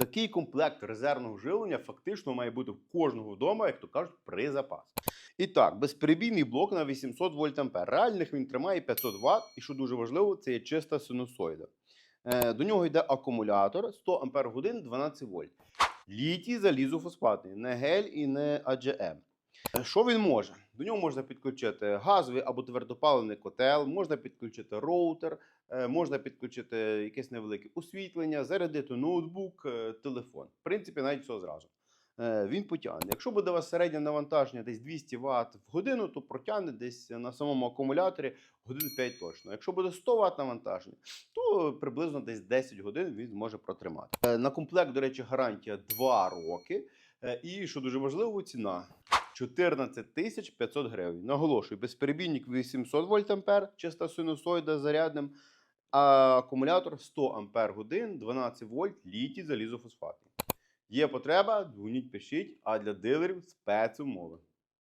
Такий комплект резервного живлення фактично має бути в кожного вдома, як то кажуть, при запас. І так, безперебійний блок на 800 вольт ампер. Реальних він тримає 500 Вт, і що дуже важливо, це є чиста синусоїда. Е, До нього йде акумулятор 100 ампер годин 12 вольт. Літій залізофосфатний, не гель і не AGM. Е, Що він може? До нього можна підключити газовий або твердопаливний котел, можна підключити роутер, е, можна підключити якесь невелике освітлення, зарядити ноутбук, е, телефон. В принципі, навіть все зразу. Е, Він потягне. Якщо буде у вас середнє навантаження десь 200 Вт в годину, то протягне десь на самому акумуляторі годин 5 точно. Якщо буде 100 Вт навантаження, то приблизно десь 10 годин він зможе протримати. На комплект, до речі, гарантія 2 роки. І що дуже важливо, ціна 14 тисяч 500 гривень. Наголошую, безперебійник 800 вольт ампер, чиста синусоїда зарядним, а акумулятор 100 ампер годин, 12 вольт, літій залізофосфатний. Є потреба, дзвоніть, пишіть, а для дилерів спецумови.